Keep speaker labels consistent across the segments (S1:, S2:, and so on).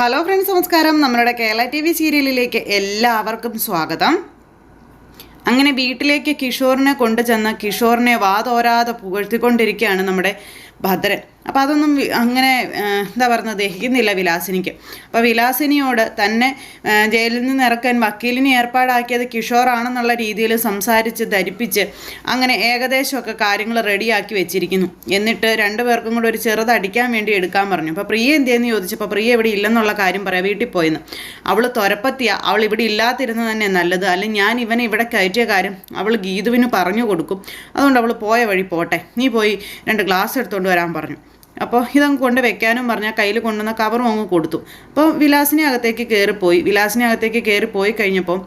S1: Hello friends നമസ്കാരം. നമ്മളുടെ Kerala T V സീരിയലിലേക്ക് എല്ലാവർക്കും സ്വാഗതം. അങ്ങനെ വീട്ടിലേക്ക് കിഷോറിനെ കൊണ്ടുചെന്ന് കിഷോറിനെ വാതോരാതെ പുകഴ്ത്തിക്കൊണ്ടിരിക്കുകയാണ് നമ്മുടെ ഭദ്രൻ. അപ്പോൾ അതൊന്നും അങ്ങനെ എന്താ പറയുന്നത് ദഹിക്കുന്നില്ല വിലാസിനിക്ക്. അപ്പോൾ വിലാസിനിയോട് തന്നെ ജയിലിൽ നിന്ന് ഇറക്കാൻ വക്കീലിനെ ഏർപ്പാടാക്കിയത് കിഷോറാണെന്നുള്ള രീതിയിൽ സംസാരിച്ച് ധരിപ്പിച്ച് അങ്ങനെ ഏകദേശമൊക്കെ കാര്യങ്ങൾ റെഡിയാക്കി വെച്ചിരിക്കുന്നു. എന്നിട്ട് രണ്ടു പേർക്കും കൂടെ ഒരു ചെറുതടിക്കാൻ വേണ്ടി എടുക്കാൻ പറഞ്ഞു. അപ്പോൾ പ്രിയ എന്തിയെന്ന് ചോദിച്ചപ്പോൾ പ്രിയ ഇവിടെ ഇല്ലെന്നുള്ള കാര്യം പറയാം വീട്ടിൽ പോയെന്ന്. അവൾ തുരപ്പത്തിയ. അവൾ ഇവിടെ ഇല്ലാതിരുന്നത് തന്നെ നല്ലത്. അല്ലെങ്കിൽ ഞാൻ ഇവനെ ഇവിടെ കയറ്റിയ കാര്യം അവൾ ഗീതുവിന് പറഞ്ഞു കൊടുക്കും. അതുകൊണ്ട് അവൾ പോയ വഴി പോട്ടെ. നീ പോയി രണ്ട് ഗ്ലാസ് എടുത്തുകൊണ്ട് വരാൻ പറഞ്ഞു. അപ്പോൾ ഇതങ്ങ് കൊണ്ട് വെക്കാനും പറഞ്ഞാൽ കയ്യിൽ കൊണ്ടുവന്ന കവറും അങ്ങ് കൊടുത്തു. അപ്പോൾ വിലാസിനെ അകത്തേക്ക് കയറിപ്പോയി വിലാസിനെ അകത്തേക്ക് കയറിപ്പോയി കഴിഞ്ഞപ്പോൾ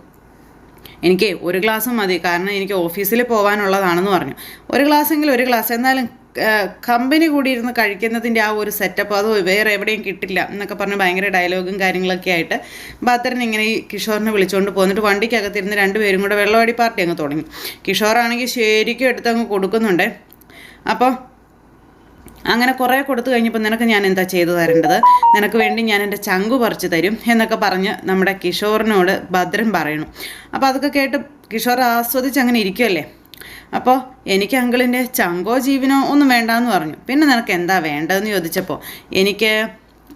S1: എനിക്ക് ഒരു ഗ്ലാസ് മതി. കാരണം എനിക്ക് ഓഫീസിൽ പോകാനുള്ളതാണെന്ന് പറഞ്ഞു. ഒരു ഗ്ലാസ്സെങ്കിലും ഒരു ഗ്ലാസ് എന്നാലും കമ്പനി കൂടി ഇരുന്ന് കഴിക്കുന്നതിന്റെ ആ ഒരു സെറ്റപ്പ് അത് വേറെ എവിടെയും കിട്ടില്ല എന്നൊക്കെ പറഞ്ഞ് ഭയങ്കര ഡയലോഗും കാര്യങ്ങളൊക്കെ ആയിട്ട് ഭദ്രൻ ഇങ്ങനെ ഈ കിഷോറിനെ വിളിച്ചുകൊണ്ട് പോന്നിട്ട് വണ്ടിക്കകത്തിരുന്ന് രണ്ടുപേരും കൂടെ വെള്ളവാടി പാർട്ടി അങ്ങ് തുടങ്ങി. കിഷോറാണെങ്കിൽ ശരിക്കും എടുത്തങ്ങ് കൊടുക്കുന്നുണ്ട്. അപ്പോൾ അങ്ങനെ കുറേ കൊടുത്തു കഴിഞ്ഞപ്പോൾ നിനക്ക് ഞാൻ എന്താ ചെയ്തു തരേണ്ടത്? നിനക്ക് വേണ്ടി ഞാൻ എന്റെ ചങ്കു പറിച്ചു തരും എന്നൊക്കെ പറഞ്ഞ് നമ്മുടെ കിഷോറിനോട് ഭദ്രൻ പറയണു അപ്പോൾ അതൊക്കെ കേട്ട് കിഷോർ ആസ്വദിച്ച് അങ്ങനെ ഇരിക്കുമല്ലേ അപ്പോൾ എനിക്ക് അങ്കിളിന്റെ ചങ്കോ ജീവനോ ഒന്നും വേണ്ടാന്ന് പറഞ്ഞു. പിന്നെ നിനക്ക് എന്താ വേണ്ടതെന്ന് ചോദിച്ചപ്പോൾ എനിക്ക്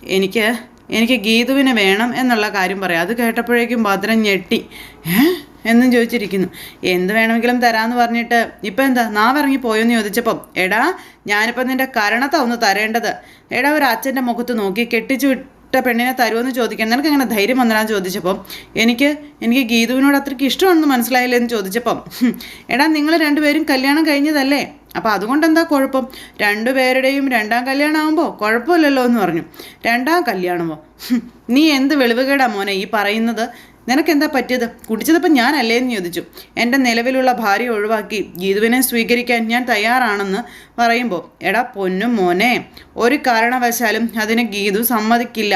S1: എനിക്ക് എനിക്ക് ഗീതുവിനെ വേണം എന്നുള്ള കാര്യം പറയാം. അത് കേട്ടപ്പോഴേക്കും ഭദ്രൻ ഞെട്ടി. ഏ? എന്നും ചോദിച്ചിരിക്കുന്നു. എന്ത് വേണമെങ്കിലും തരാമെന്ന് പറഞ്ഞിട്ട് ഇപ്പം എന്താ? നാവിറങ്ങി പോയെന്ന് ചോദിച്ചപ്പം എടാ ഞാനിപ്പം നിന്റെ കരണത്താ ഒന്ന് തരേണ്ടത്. എടാ ഒരു അച്ഛന്റെ മുഖത്ത് നോക്കി കെട്ടിച്ചു വിട്ട പെണ്ണിനെ തരുമെന്ന് ചോദിക്കാൻ നിനക്ക് എങ്ങനെ ധൈര്യം വന്നതാന്ന് ചോദിച്ചപ്പം എനിക്ക് എനിക്ക് ഗീതുവിനോട് അത്രയ്ക്ക് ഇഷ്ടമാണെന്ന് മനസ്സിലായില്ലെന്ന് ചോദിച്ചപ്പം "ഹും, എടാ നിങ്ങൾ രണ്ടുപേരും കല്യാണം കഴിഞ്ഞതല്ലേ? അപ്പോൾ അതുകൊണ്ട് എന്താ കുഴപ്പം? രണ്ടുപേരുടെയും രണ്ടാം കല്യാണം ആകുമ്പോൾ കുഴപ്പമില്ലല്ലോ എന്ന് പറഞ്ഞു. രണ്ടാം കല്യാണമോ? നീ എന്ത് വെളിവുകേടാ മോനെ ഈ പറയുന്നത്? നിനക്കെന്താ പറ്റിയത്? കുടിച്ചതിപ്പം ഞാനല്ലേന്ന് ചോദിച്ചു. എന്റെ നിലവിലുള്ള ഭാര്യ ഒഴിവാക്കി ഗീതുവിനെ സ്വീകരിക്കാൻ ഞാൻ തയ്യാറാണെന്ന് പറയുമ്പോൾ എടാ പൊന്നും മോനെ ഒരു കാരണവശാലും അതിന് ഗീതു സമ്മതിക്കില്ല.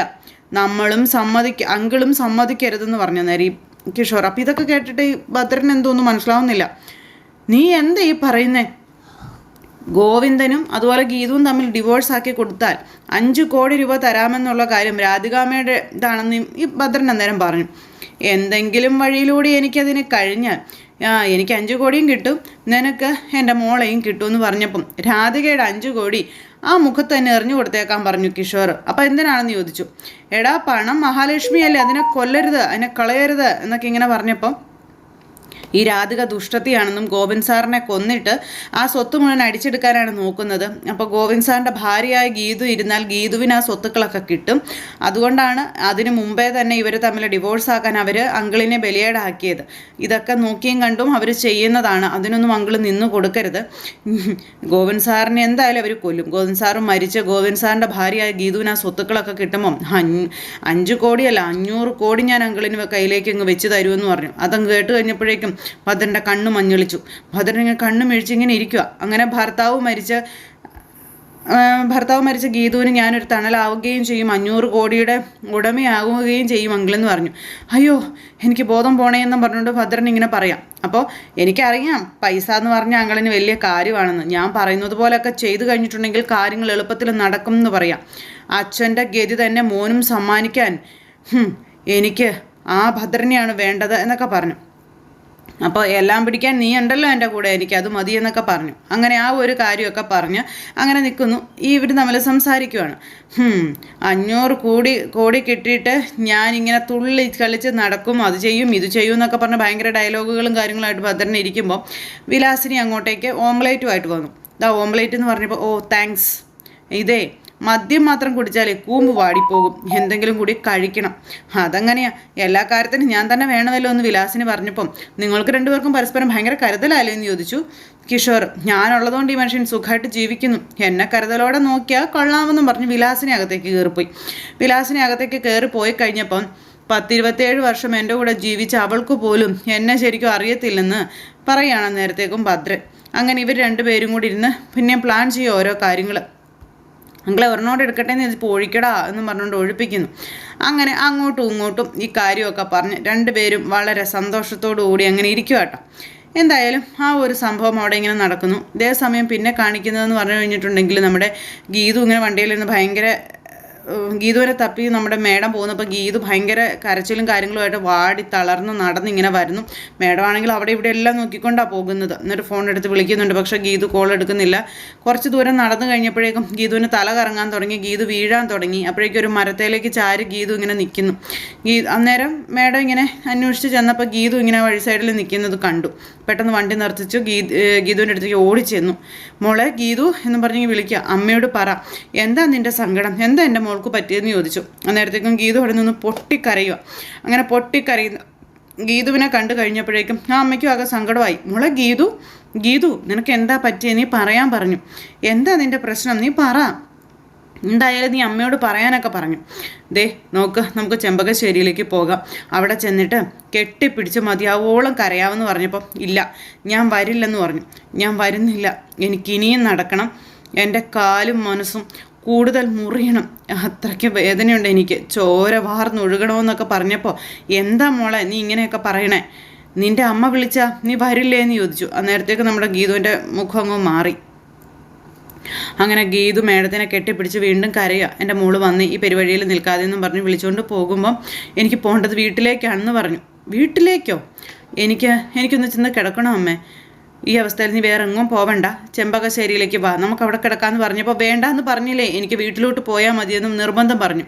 S1: നമ്മളും സമ്മതിക്ക അങ്കിളും സമ്മതിക്കരുതെന്ന് പറഞ്ഞു നേരി കിഷോർ അപ്പം ഇതൊക്കെ കേട്ടിട്ട് ഈ ഭദ്രൻ എന്തോന്നും മനസ്സിലാവുന്നില്ല. നീ എന്താ ഈ പറയുന്നേ? ഗോവിന്ദനും അതുപോലെ ഗീതുവും തമ്മിൽ ഡിവോഴ്സ് ആക്കി കൊടുത്താൽ അഞ്ച് കോടി രൂപ തരാമെന്നുള്ള കാര്യം രാധികാമ്മയുടെ ഇതാണെന്ന് ഈ ഭദ്രൻ അന്നേരം പറഞ്ഞു. എന്തെങ്കിലും വഴിയിലൂടെ എനിക്കതിന് കഴിഞ്ഞാൽ എനിക്ക് അഞ്ച് കോടിയും കിട്ടും. നിനക്ക് എന്റെ മോളെയും കിട്ടുമെന്ന് പറഞ്ഞപ്പം രാധികയുടെ അഞ്ച് കോടി ആ മുഖത്ത് തന്നെ എറിഞ്ഞു കൊടുത്തേക്കാൻ പറഞ്ഞു കിഷോർ. അപ്പോൾ എന്തിനാണെന്ന് ചോദിച്ചു? എടാ പണം മഹാലക്ഷ്മിയല്ലേ അതിനെ കൊല്ലരുത് അതിനെ കളയരുത് എന്നൊക്കെ ഇങ്ങനെ പറഞ്ഞപ്പം ഈ രാധിക ദുഷ്ടത്തിയാണെന്നും ഗോവിന്ദ് സാറിനെ കൊന്നിട്ട് ആ സ്വത്ത് മുഴുവൻ അടിച്ചെടുക്കാനാണ് നോക്കുന്നത്. അപ്പോൾ ഗോവിന്ദ് സാറിന്റെ ഭാര്യയായ ഗീതു ഇരുന്നാൽ ഗീതുവിന് ആ സ്വത്തുക്കളൊക്കെ കിട്ടും. അതുകൊണ്ടാണ് അതിന് മുമ്പേ തന്നെ ഇവർ തമ്മിൽ ഡിവോഴ്സ് ആക്കാൻ അവർ അങ്കിളിനെ ബലിയേടാക്കിയത്. ഇതൊക്കെ നോക്കിയും കണ്ടും അവർ ചെയ്യുന്നതാണ്. അതിനൊന്നും അങ്കിൾ നിന്ന് കൊടുക്കരുത്. ഗോവിന്ദ് സാറിനെ എന്തായാലും അവർ കൊല്ലും. ഗോവിന്ദ് സാറും മരിച്ച് ഗോവിന്ദ് സാറിന്റെ ഭാര്യയായ ഗീതുവിന് ആ സ്വത്തുക്കളൊക്കെ കിട്ടുമ്പം അഞ്ച് കോടിയല്ല അഞ്ഞൂറ് കോടി ഞാൻ അങ്കിളിന് കയ്യിലേക്ക് അങ്ങ് വെച്ച് തരുമെന്ന് പറഞ്ഞു. അതങ്ങ് കേട്ട് കഴിഞ്ഞപ്പോഴേക്കും ഭദ്രന്റെ കണ്ണ് മഞ്ഞളിച്ചു. ഭദ്രൻ ഇങ്ങനെ കണ്ണ് മിഴിച്ചിങ്ങനെ ഇരിക്കുക അങ്ങനെ ഭർത്താവ് മരിച്ച ഭർത്താവ് മരിച്ച ഗീതുവിന് ഞാനൊരു തണലാവുകയും ചെയ്യും. അഞ്ഞൂറ് കോടിയുടെ ഉടമയാകുകയും ചെയ്യും അങ്കിളെന്ന് പറഞ്ഞു. അയ്യോ എനിക്ക് ബോധം പോണേന്നും പറഞ്ഞുകൊണ്ട് ഭദ്രൻ ഇങ്ങനെ പറയാം. അപ്പോൾ എനിക്കറിയാം പൈസ എന്ന് പറഞ്ഞ അങ്ങളിന് വലിയ കാര്യമാണെന്ന്. ഞാൻ പറയുന്നത് പോലെയൊക്കെ ചെയ്തു കഴിഞ്ഞിട്ടുണ്ടെങ്കിൽ കാര്യങ്ങൾ എളുപ്പത്തിൽ നടക്കും എന്ന് പറയാം. അച്ഛന്റെ ഗതി തന്നെ മോനും സമ്മാനിക്കാൻ. എനിക്ക് ആ ഭദ്രനെയാണ് വേണ്ടത് എന്നൊക്കെ പറഞ്ഞു. അപ്പോൾ എല്ലാം പിടിക്കാൻ നീ ഉണ്ടല്ലോ എന്റെ കൂടെ എനിക്ക് അത് മതി എന്നൊക്കെ പറഞ്ഞു. അങ്ങനെ ആ ഒരു കാര്യമൊക്കെ പറഞ്ഞ് അങ്ങനെ നിൽക്കുന്നു ഈ ഇവർ തമ്മിൽ സംസാരിക്കുവാണ്. അഞ്ഞൂറ് കോടി കോടി കിട്ടിയിട്ട് ഞാനിങ്ങനെ തുള്ളി കളിച്ച് നടക്കും അത് ചെയ്യും ഇത് ചെയ്യും എന്നൊക്കെ പറഞ്ഞ് ഭയങ്കര ഡയലോഗുകളും കാര്യങ്ങളായിട്ട് ഭദ്രൻ ഇരിക്കുമ്പോൾ വിലാസിനി അങ്ങോട്ടേക്ക് ഓംലേറ്റുമായിട്ട് വന്നു. ഇതാ ഓംലേറ്റ് എന്ന് പറഞ്ഞപ്പോൾ ഓ താങ്ക്സ് ഇതേ മദ്യം മാത്രം കുടിച്ചാലേ കൂമ്പ് വാടിപ്പോകും. എന്തെങ്കിലും കൂടി കഴിക്കണം. അതങ്ങനെയാ. എല്ലാ കാര്യത്തിനും ഞാൻ തന്നെ വേണമല്ലോ എന്ന് വിലാസിന് പറഞ്ഞപ്പം നിങ്ങൾക്ക് രണ്ടുപേർക്കും പരസ്പരം ഭയങ്കര കരുതലല്ലേ എന്ന് ചോദിച്ചു. കിഷോർ ഞാനുള്ളതുകൊണ്ട് ഈ മനുഷ്യൻ സുഖമായിട്ട് ജീവിക്കുന്നു. എന്നെ കരുതലോടെ നോക്കിയാൽ കൊള്ളാമെന്നും പറഞ്ഞ് വിലാസിനെ അകത്തേക്ക് കയറിപ്പോയി. വിലാസിനെ അകത്തേക്ക് കയറി പോയി കഴിഞ്ഞപ്പം പത്തിരുപത്തേഴ് വർഷം എന്റെ കൂടെ ജീവിച്ച അവൾക്ക് പോലും എന്നെ ശരിക്കും അറിയത്തില്ലെന്ന് പറയുകയാണ് നേരത്തേക്കും ഭദ്രൻ. അങ്ങനെ ഇവർ രണ്ടുപേരും കൂടി ഇരുന്ന് പിന്നെ പ്ലാൻ ചെയ്യും ഓരോ കാര്യങ്ങൾ അങ്കിളെ ഒരെണ്ണോട് എടുക്കട്ടെ എന്ന് ചോദിച്ചപ്പോൾ ഒഴിക്കടാ എന്ന് പറഞ്ഞുകൊണ്ട് ഒഴിപ്പിക്കുന്നു. അങ്ങനെ അങ്ങോട്ടും ഇങ്ങോട്ടും ഈ കാര്യമൊക്കെ പറഞ്ഞ് രണ്ടുപേരും വളരെ സന്തോഷത്തോടു കൂടി അങ്ങനെ ഇരിക്കുക കേട്ടോ എന്തായാലും ആ ഒരു സംഭവം അവിടെ ഇങ്ങനെ നടക്കുന്നു. ഇതേ സമയം പിന്നെ കാണിക്കുന്നതെന്ന് പറഞ്ഞു കഴിഞ്ഞിട്ടുണ്ടെങ്കിൽ നമ്മുടെ ഗീതു ഇങ്ങനെ വണ്ടിയിൽ നിന്ന് ഭയങ്കര ഗീതുവിനെ തപ്പി നമ്മുടെ മേഡം പോകുന്നപ്പോൾ ഗീതു ഭയങ്കര കരച്ചിലും കാര്യങ്ങളുമായിട്ട് വാടി തളർന്ന് നടന്ന് ഇങ്ങനെ വരുന്നു. മേഡം ആണെങ്കിൽ അവിടെ ഇവിടെ എല്ലാം നോക്കിക്കൊണ്ടാണ് പോകുന്നത്. എന്നിട്ട് ഫോൺ എടുത്ത് വിളിക്കുന്നുണ്ട്. പക്ഷേ ഗീതു കോൾ എടുക്കുന്നില്ല. കുറച്ച് ദൂരം നടന്നു കഴിഞ്ഞപ്പോഴേക്കും ഗീതുവിന് തല കറങ്ങാൻ തുടങ്ങി. ഗീതു വീഴാൻ തുടങ്ങി. അപ്പോഴേക്കും ഒരു മരത്തേലേക്ക് ചാരി ഗീതു ഇങ്ങനെ നിൽക്കുന്നു ഗീ അന്നേരം മേഡം ഇങ്ങനെ അന്വേഷിച്ച് ചെന്നപ്പോൾ ഗീതു ഇങ്ങനെ വഴി സൈഡിൽ നിൽക്കുന്നത് കണ്ടു. പെട്ടെന്ന് വണ്ടി നിർത്തിച്ചു. ഗീ ഏഹ് ഗീതുവിന്റെ അടുത്തേക്ക് ഓടിച്ചെന്നു. ചെന്നു മോളെ ഗീതു എന്ന് പറഞ്ഞ് വിളിക്കുക അമ്മയോട് പറ. എന്താ നിന്റെ സങ്കടം? എന്താ എന്റെ മോൾക്ക് പറ്റിയെന്ന് ചോദിച്ചു. അന്നേരത്തേക്കും ഗീതു അവിടെ നിന്ന് പൊട്ടിക്കരയുക അങ്ങനെ പൊട്ടിക്കരയുന്ന ഗീതുവിനെ കണ്ടു കഴിഞ്ഞപ്പോഴേക്കും ആ അമ്മയ്ക്കും ആകെ സങ്കടമായി. മോളെ ഗീതു ഗീതു നിനക്ക് എന്താ പറ്റിയത് നീ പറയാൻ പറഞ്ഞു. എന്താ നിന്റെ പ്രശ്നം? നീ പറ. എന്തായാലും നീ അമ്മയോട് പറയാനൊക്കെ പറഞ്ഞു. ദേ നോക്ക് നമുക്ക് ചെമ്പകശ്ശേരിയിലേക്ക് പോകാം. അവിടെ ചെന്നിട്ട് കെട്ടിപ്പിടിച്ച് മതിയാവോളം കരയാമെന്ന് പറഞ്ഞപ്പോൾ ഇല്ല ഞാൻ വരില്ലെന്ന് പറഞ്ഞു. ഞാൻ വരുന്നില്ല. എനിക്കിനിയും നടക്കണം. എന്റെ കാലും മനസ്സും കൂടുതൽ മുറിയണം. അത്രയ്ക്ക് വേദനയുണ്ട് എനിക്ക്. ചോര വാർന്നൊഴുകണമെന്നൊക്കെ പറഞ്ഞപ്പോൾ എന്താ മോളെ നീ ഇങ്ങനെയൊക്കെ പറയണേ? നിന്റെ അമ്മ വിളിച്ചാ നീ വരില്ലേ? എന്ന് ചോദിച്ചു. അന്നേരത്തേക്ക് നമ്മുടെ ഗീതുവിന്റെ മുഖം അങ്ങ് മാറി. അങ്ങനെ ഗീതു മേഡത്തിനെ കെട്ടിപ്പിടിച്ച് വീണ്ടും കരയുക എന്റെ മോൾ വന്ന് ഈ പെരുവഴിയിൽ നിൽക്കാതെ എന്നും പറഞ്ഞ് വിളിച്ചുകൊണ്ട് പോകുമ്പം എനിക്ക് പോകേണ്ടത് വീട്ടിലേക്കാണെന്ന് പറഞ്ഞു. വീട്ടിലേക്കോ? എനിക്ക് എനിക്കൊന്ന് ചെന്ന് കിടക്കണോ അമ്മേ? ഈ അവസ്ഥയിൽ നീ വേറെ എങ്ങും പോവണ്ട. ചെമ്പകശ്ശേരിയിലേക്ക് വാ. നമുക്ക് അവിടെ കിടക്കാമെന്ന് പറഞ്ഞപ്പോൾ വേണ്ട എന്ന് പറഞ്ഞില്ലേ? എനിക്ക് വീട്ടിലോട്ട് പോയാൽ മതിയെന്നും നിർബന്ധം പറഞ്ഞു.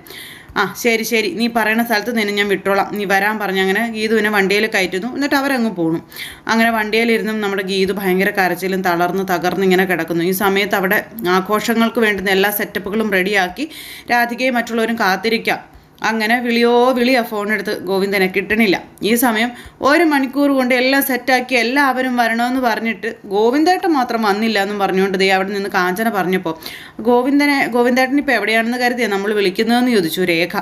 S1: ആ ശരി ശരി. നീ പറയുന്ന സ്ഥലത്ത് നിന്നെ ഞാൻ വിട്ടോളാം. നീ വരാൻ പറഞ്ഞു അങ്ങനെ ഗീതുവിനെ വണ്ടിയിൽ കയറ്റുന്നു എന്നിട്ട് അവരങ്ങ് പോണു. അങ്ങനെ വണ്ടിയിലിരുന്നും നമ്മുടെ ഗീതു ഭയങ്കര കരച്ചിലും തളർന്ന് തകർന്ന് ഇങ്ങനെ കിടക്കുന്നു. ഈ സമയത്ത് അവിടെ ആഘോഷങ്ങൾക്ക് വേണ്ടുന്ന എല്ലാ സെറ്റപ്പുകളും റെഡിയാക്കി രാധികയും മറ്റുള്ളവരും കാത്തിരിക്കാം. അങ്ങനെ വിളിയോ വിളിയാ ഫോണെടുത്ത് ഗോവിന്ദനെ കിട്ടണില്ല. ഈ സമയം ഒരു മണിക്കൂർ കൊണ്ട് എല്ലാം സെറ്റാക്കി എല്ലാവരും വരണമെന്ന് പറഞ്ഞിട്ട് ഗോവിന്ദേട്ടൻ മാത്രം വന്നില്ല എന്നും പറഞ്ഞുകൊണ്ട് ദേ അവിടെ നിന്ന് കാഞ്ചന പറഞ്ഞപ്പോൾ ഗോവിന്ദനെ ഗോവിന്ദേട്ടൻ ഇപ്പോൾ എവിടെയാണെന്ന് കരുതിയാൽ നമ്മൾ വിളിക്കുന്നതെന്ന് ചോദിച്ചു രേഖ.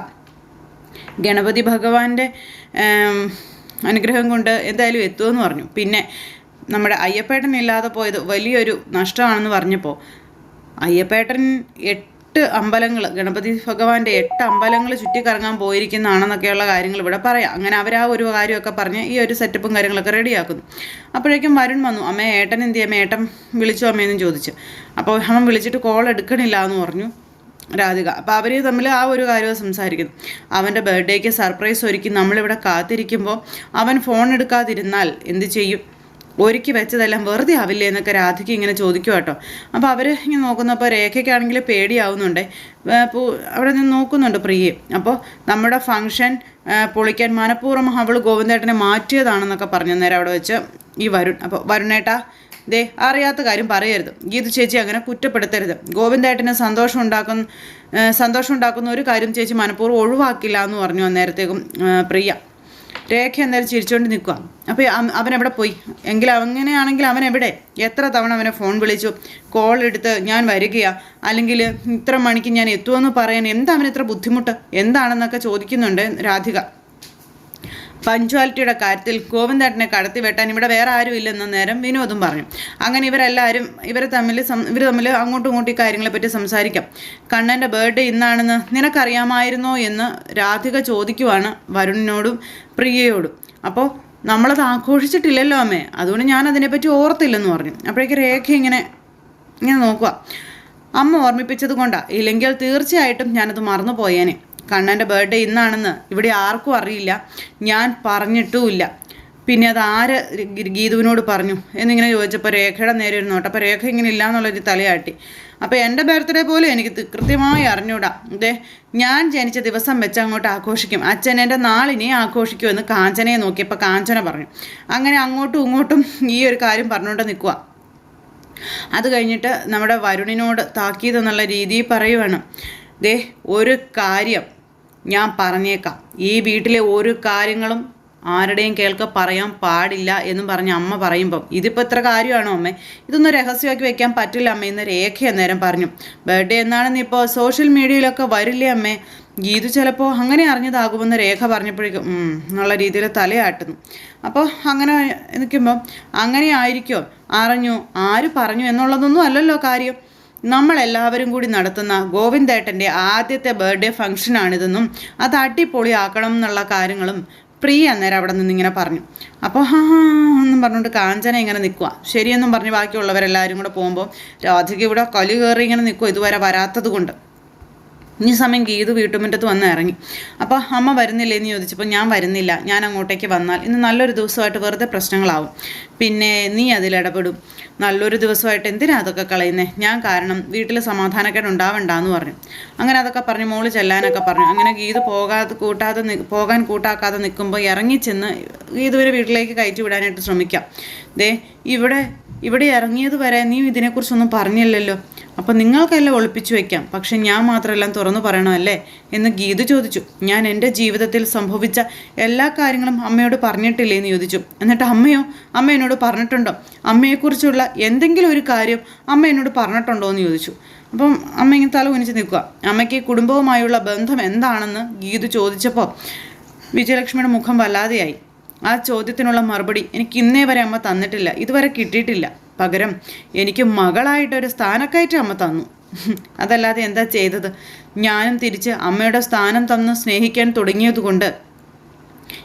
S1: ഗണപതി ഭഗവാന്റെ അനുഗ്രഹം കൊണ്ട് എന്തായാലും എത്തുമെന്ന് പറഞ്ഞു. പിന്നെ നമ്മുടെ അയ്യപ്പേട്ടൻ ഇല്ലാതെ പോയത് വലിയൊരു നഷ്ടമാണെന്ന് പറഞ്ഞപ്പോൾ അയ്യപ്പേട്ടൻ എട്ട് അമ്പലങ്ങൾ ഗണപതി ഭഗവാന്റെ എട്ട് അമ്പലങ്ങൾ ചുറ്റിക്കറങ്ങാൻ പോയിരിക്കുന്നതാണെന്നൊക്കെയുള്ള കാര്യങ്ങൾ ഇവിടെ പറയാം. അങ്ങനെ അവർ ആ ഒരു കാര്യമൊക്കെ പറഞ്ഞ് ഈ ഒരു സെറ്റപ്പും കാര്യങ്ങളൊക്കെ റെഡിയാക്കുന്നു. അപ്പോഴേക്കും വരുൺ വന്നു. അമ്മ ഏട്ടൻ എന്ത് ചെയ്യാം ഏട്ടൻ വിളിച്ചു അമ്മയെന്നും ചോദിച്ചു. അപ്പോൾ അവൻ വിളിച്ചിട്ട് കോൾ എടുക്കണില്ല എന്ന് പറഞ്ഞു രാധിക. അപ്പോൾ അവർ തമ്മിൽ ആ ഒരു കാര്യവും സംസാരിക്കുന്നു. അവന്റെ ബർത്ത്ഡേക്ക് സർപ്രൈസ് ഒരുക്കി നമ്മളിവിടെ കാത്തിരിക്കുമ്പോൾ അവൻ ഫോൺ എടുക്കാതിരുന്നാൽ എന്ത് ചെയ്യും? ഒരുക്കി വെച്ചതെല്ലാം വെറുതെ ആവില്ലേ എന്നൊക്കെ രാധിക ഇങ്ങനെ ചോദിക്കും കേട്ടോ. അപ്പോൾ അവർ ഇങ്ങനെ നോക്കുന്നപ്പോൾ രേഖയ്ക്കാണെങ്കിൽ പേടിയാവുന്നുണ്ട്. അവിടെ നിന്ന് നോക്കുന്നുണ്ട് പ്രിയെ. അപ്പോൾ നമ്മുടെ ഫംഗ്ഷൻ പൊളിക്കാൻ മനഃപൂർവം അവൾ ഗോവിന്ദേട്ടനെ മാറ്റിയതാണെന്നൊക്കെ പറഞ്ഞു. നേരം അവിടെ വെച്ച് ഈ വരുൺ അപ്പോൾ വരുണേട്ടാ ദേ അറിയാത്ത കാര്യം പറയരുത്. ഗീതു ചേച്ചി അങ്ങനെ കുറ്റപ്പെടുത്തരുത്. ഗോവിന്ദേട്ടന് സന്തോഷം ഉണ്ടാക്കുന്ന സന്തോഷം ഉണ്ടാക്കുന്ന ഒരു കാര്യം ചേച്ചി മനഃപൂർവം ഒഴിവാക്കില്ല എന്ന് പറഞ്ഞു അന്നേരത്തേക്കും പ്രിയ. രേഖ എന്തായാലും ചിരിച്ചുകൊണ്ട് നിൽക്കുക അപ്പോൾ അവൻ എവിടെ പോയി? എങ്കിൽ അങ്ങനെയാണെങ്കിൽ അവൻ എവിടെ? എത്ര തവണ അവനെ ഫോൺ വിളിച്ചു കോൾ എടുത്ത് ഞാൻ വരികയാ? അല്ലെങ്കിൽ ഇത്ര മണിക്ക് ഞാൻ എത്തുമെന്ന് പറയാൻ എന്താ അവൻ ഇത്ര ബുദ്ധിമുട്ട്? എന്താണെന്നൊക്കെ ചോദിക്കുന്നുണ്ട് രാധിക. പഞ്ച്വാലിറ്റിയുടെ കാര്യത്തിൽ ഗോവിന്ദേട്ടനെ കടത്തിവെട്ടാൻ ഇവിടെ വേറെ ആരും ഇല്ലെന്ന നേരം വിനോദും പറഞ്ഞു. അങ്ങനെ ഇവരെല്ലാവരും ഇവരെ തമ്മിൽ ഇവർ തമ്മിൽ അങ്ങോട്ടും ഇങ്ങോട്ടും ഈ കാര്യങ്ങളെപ്പറ്റി സംസാരിക്കാം. കണ്ണന്റെ ബർത്ത്ഡേ ഇന്നാണെന്ന് നിനക്കറിയാമായിരുന്നോ എന്ന് രാധിക ചോദിക്കുവാണ് വരുണിനോടും പ്രിയയോടും. അപ്പോൾ നമ്മളത് ആഘോഷിച്ചിട്ടില്ലല്ലോ അമ്മേ. അതുകൊണ്ട് ഞാൻ അതിനെപ്പറ്റി ഓർത്തില്ലെന്ന് പറഞ്ഞു. അപ്പോഴേക്ക് രേഖ ഇങ്ങനെ ഇങ്ങനെ നോക്കുക അമ്മ ഓർമ്മിപ്പിച്ചത് കൊണ്ടാ. ഇല്ലെങ്കിൽ തീർച്ചയായിട്ടും ഞാനത് മറന്നു പോയേനെ. കണ്ണന്റെ ബർത്ത്ഡേ ഇന്നാണെന്ന് ഇവിടെ ആർക്കും അറിയില്ല. ഞാൻ പറഞ്ഞിട്ടുമില്ല. പിന്നെ അത് ആര് ഗീതുവിനോട് പറഞ്ഞു? എന്നിങ്ങനെ ചോദിച്ചപ്പോൾ രേഖയുടെ നേരെ ഒരു നോട്ട് അപ്പോൾ രേഖ ഇങ്ങനെ ഇല്ല എന്നുള്ളൊരു തലയാട്ടി. അപ്പോൾ എന്റെ ബർത്ത്ഡേ പോലും എനിക്ക് കൃത്യമായി അറിഞ്ഞൂടാ. ഇതേ ഞാൻ ജനിച്ച ദിവസം വെച്ച് അങ്ങോട്ട് ആഘോഷിക്കും. അച്ഛൻ എന്റെ നാളിനെ ആഘോഷിക്കുമെന്ന് കാഞ്ചനയെ നോക്കിയപ്പോൾ കാഞ്ചന പറഞ്ഞു. അങ്ങനെ അങ്ങോട്ടും ഇങ്ങോട്ടും ഈ ഒരു കാര്യം പറഞ്ഞുകൊണ്ട് നിൽക്കുക അത് കഴിഞ്ഞിട്ട് നമ്മുടെ വരുണിനോട് താക്കീത് എന്നുള്ള രീതിയിൽ പറയുവാണ്. ദേ ഒരു കാര്യം ഞാൻ പറഞ്ഞേക്കാം. ഈ വീട്ടിലെ ഒരു കാര്യങ്ങളും ആരുടെയും കേൾക്ക പറയാൻ പാടില്ല എന്നും പറഞ്ഞ് അമ്മ പറയുമ്പം ഇതിപ്പോൾ ഇത്ര കാര്യമാണോ അമ്മേ? ഇതൊന്നും രഹസ്യമാക്കി വെക്കാൻ പറ്റില്ല അമ്മ എന്ന് രേഖ അന്നേരം പറഞ്ഞു. ബർത്ത്ഡേ എന്നാണെന്ന് ഇപ്പോൾ സോഷ്യൽ മീഡിയയിലൊക്കെ വരില്ലേ അമ്മേ? ഗീതു ചിലപ്പോൾ അങ്ങനെ അറിഞ്ഞതാകുമെന്ന് രേഖ പറഞ്ഞപ്പോഴേക്കും എന്നുള്ള രീതിയിൽ തലയാട്ടുന്നു. അപ്പോൾ അങ്ങനെ നിൽക്കുമ്പോൾ അങ്ങനെ ആയിരിക്കോ? അറിഞ്ഞു ആര് പറഞ്ഞു എന്നുള്ളതൊന്നും അല്ലല്ലോ കാര്യം. നമ്മളെല്ലാവരും കൂടി നടത്തുന്ന ഗോവിന്ദേട്ടന്റെ ആദ്യത്തെ ബർത്ത്ഡേ ഫംഗ്ഷനാണിതെന്നും അത് അടിപൊളിയാക്കണം എന്നുള്ള കാര്യങ്ങളും പ്രിയ അന്നേരം അവിടെ നിന്ന് ഇങ്ങനെ പറഞ്ഞു. അപ്പോൾ ഹാ ഹാ എന്നും പറഞ്ഞുകൊണ്ട് കാഞ്ചന ഇങ്ങനെ നിൽക്കുക ശരിയെന്നും പറഞ്ഞ് ബാക്കിയുള്ളവരെല്ലാവരും കൂടെ പോകുമ്പോൾ രാധിക ഇവിടെ കലി കയറി ഇങ്ങനെ നിൽക്കുക ഇതുവരെ വരാത്തത് കൊണ്ട്. ഈ സമയം ഗീതു വീട്ടുമുറ്റത്ത് വന്ന് ഇറങ്ങി. അപ്പോൾ അമ്മ വരുന്നില്ലേ എന്ന് ചോദിച്ചപ്പോൾ ഞാൻ വരുന്നില്ല. ഞാൻ അങ്ങോട്ടേക്ക് വന്നാൽ ഇന്ന് നല്ലൊരു ദിവസമായിട്ട് വെറുതെ പ്രശ്നങ്ങളാവും. പിന്നെ നീ അതിലിടപെടും നല്ലൊരു ദിവസമായിട്ട് എന്തിനാ അതൊക്കെ കളയുന്നേ? ഞാൻ കാരണം വീട്ടിൽ സമാധാനക്കേട് ഉണ്ടാവണ്ടെന്ന് പറഞ്ഞു. അങ്ങനെ അതൊക്കെ പറഞ്ഞു. മോൾ ചെല്ലാനൊക്കെ പറഞ്ഞു. അങ്ങനെ ഗീതു പോകാതെ കൂട്ടാതെ പോകാൻ കൂട്ടാക്കാതെ നിൽക്കുമ്പോൾ ഇറങ്ങി ചെന്ന് ഗീതുവിനെ വീട്ടിലേക്ക് കയറ്റി വിടാനായിട്ട് ശ്രമിക്കാം. ദേ ഇവിടെ ഇവിടെ ഇറങ്ങിയത് വരെ നീ ഇതിനെക്കുറിച്ചൊന്നും പറഞ്ഞില്ലല്ലോ. അപ്പം നിങ്ങൾക്കെല്ലാം ഒളിപ്പിച്ചു വെക്കാം. പക്ഷെ ഞാൻ മാത്രമെല്ലാം തുറന്നു പറയണമല്ലേ എന്ന് ഗീതു ചോദിച്ചു. ഞാൻ എന്റെ ജീവിതത്തിൽ സംഭവിച്ച എല്ലാ കാര്യങ്ങളും അമ്മയോട് പറഞ്ഞിട്ടില്ലേ എന്ന് ചോദിച്ചു. എന്നിട്ട് അമ്മയോ അമ്മ എന്നോട് പറഞ്ഞിട്ടുണ്ടോ? അമ്മയെക്കുറിച്ചുള്ള എന്തെങ്കിലും ഒരു കാര്യം അമ്മ എന്നോട് പറഞ്ഞിട്ടുണ്ടോ എന്ന് ചോദിച്ചു. അപ്പം അമ്മ ഇങ്ങനെ തല കുനിച്ച് നിൽക്കുക. അമ്മയ്ക്ക് കുടുംബവുമായുള്ള ബന്ധം എന്താണെന്ന് ഗീതു ചോദിച്ചപ്പോൾ വിജയലക്ഷ്മിയുടെ മുഖം വല്ലാതെയായി. ആ ചോദ്യത്തിനുള്ള മറുപടി എനിക്ക് ഇന്നേ വരെ അമ്മ തന്നിട്ടില്ല. ഇതുവരെ കിട്ടിയിട്ടില്ല. പകരം എനിക്ക് മകളായിട്ടൊരു സ്ഥാനക്കയറ്റം അമ്മ തന്നു. അതല്ലാതെ എന്താ ചെയ്തത്? ഞാനും തിരിച്ച് അമ്മയുടെ സ്ഥാനം തന്ന് സ്നേഹിക്കാൻ തുടങ്ങിയതുകൊണ്ട്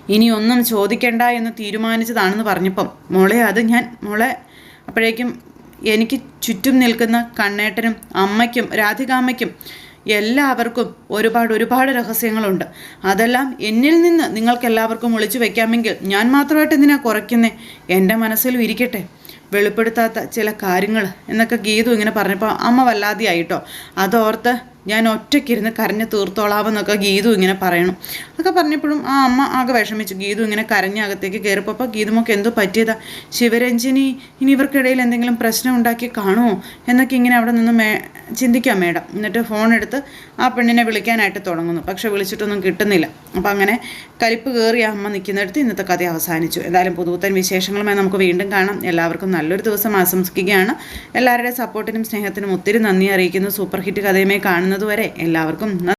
S1: ഇനിയൊന്നും ചോദിക്കണ്ട എന്ന് തീരുമാനിച്ചതാണെന്ന് പറഞ്ഞപ്പം മോളെ അത് ഞാൻ മോളെ. അപ്പോഴേക്കും എനിക്ക് ചുറ്റും നിൽക്കുന്ന കണ്ണേട്ടനും അമ്മയ്ക്കും രാധികാമ്മയ്ക്കും എല്ലാവർക്കും ഒരുപാട് ഒരുപാട് രഹസ്യങ്ങളുണ്ട്. അതെല്ലാം എന്നിൽ നിന്ന് നിങ്ങൾക്കെല്ലാവർക്കും ഒളിച്ചു വയ്ക്കാമെങ്കിൽ ഞാൻ മാത്രമായിട്ട് എന്തിനാ കുറയ്ക്കുന്നേ? എന്റെ മനസ്സിലും ഇരിക്കട്ടെ. വെളിപ്പെടുത്താത്ത ചില കാര്യങ്ങൾ എന്നൊക്കെ ഗീതു ഇങ്ങനെ പറഞ്ഞപ്പോൾ അമ്മ വല്ലാതെയായിട്ടോ അതോർത്ത് ഞാൻ ഒറ്റയ്ക്കിരുന്ന് കരഞ്ഞ് തീർത്തോളാമെന്നൊക്കെ ഗീതു ഇങ്ങനെ പറയണം. അതൊക്കെ പറഞ്ഞപ്പോഴും ആ അമ്മ ആകെ വിഷമിച്ചു. ഗീതു ഇങ്ങനെ കരഞ്ഞ അകത്തേക്ക് കയറിപ്പോൾ അപ്പോൾ ഗീതുമൊക്കെ എന്തോ പറ്റിയതാ? ശിവരഞ്ജിനി ഇനി ഇവർക്കിടയിൽ എന്തെങ്കിലും പ്രശ്നം ഉണ്ടാക്കി കാണുമോ എന്നൊക്കെ ഇങ്ങനെ അവിടെ നിന്ന് മേ ചിന്തിക്കാം മേഡം. എന്നിട്ട് ഫോൺ എടുത്ത് ആ പെണ്ണിനെ വിളിക്കാനായിട്ട് തുടങ്ങുന്നു. പക്ഷെ വിളിച്ചിട്ടൊന്നും കിട്ടുന്നില്ല. അപ്പം അങ്ങനെ കലിപ്പ് കയറി അമ്മ നിൽക്കുന്നിടത്ത് ഇന്നത്തെ കഥ അവസാനിച്ചു. എന്തായാലും പുതുത്തൻ വിശേഷങ്ങളുമായി നമുക്ക് വീണ്ടും കാണാം. എല്ലാവർക്കും നല്ലൊരു ദിവസം ആശംസിക്കുകയാണ്. എല്ലാവരുടെയും സപ്പോർട്ടിനും സ്നേഹത്തിനും ഒത്തിരി നന്ദി അറിയിക്കുന്നു. സൂപ്പർ ഹിറ്റ് കഥയുമായി കാണുന്നതുവരെ എല്ലാവർക്കും